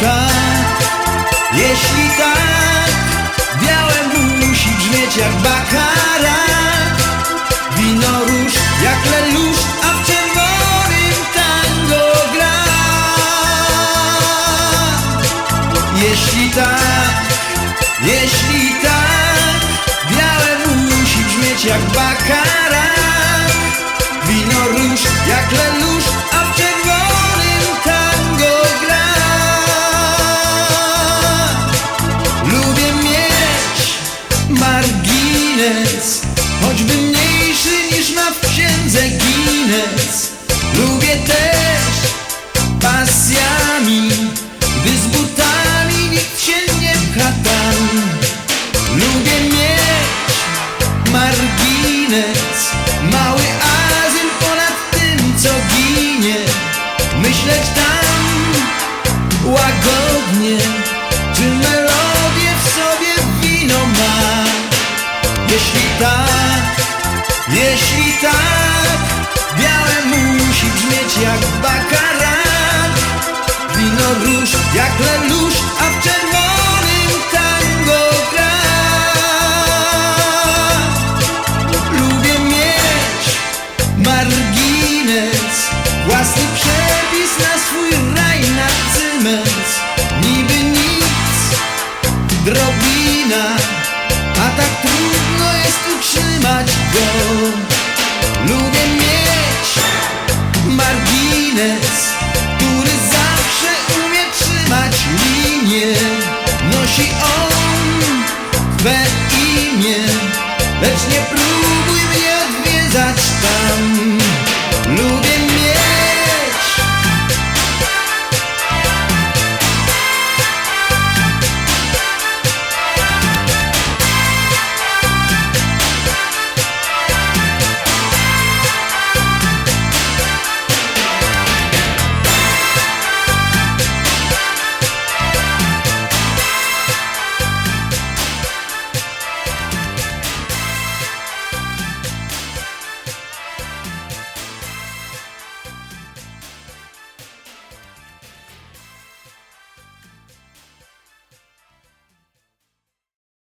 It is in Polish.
tak, jeśli tak Białe musi brzmieć jak bakarat Wino róż jak lelusz, a w czerwonym tango gra. Jeśli tak, jeśli tak Białe musi brzmieć jak bakarat Wino róż jak lelusz, Myśleć tam łagodnie Czy melodię Tak go Lubię mieć. Margines Który zawsze umie trzymać linię. Nosi on we imię Lecz nie próbuj mnie odwiedzać tam. Lubię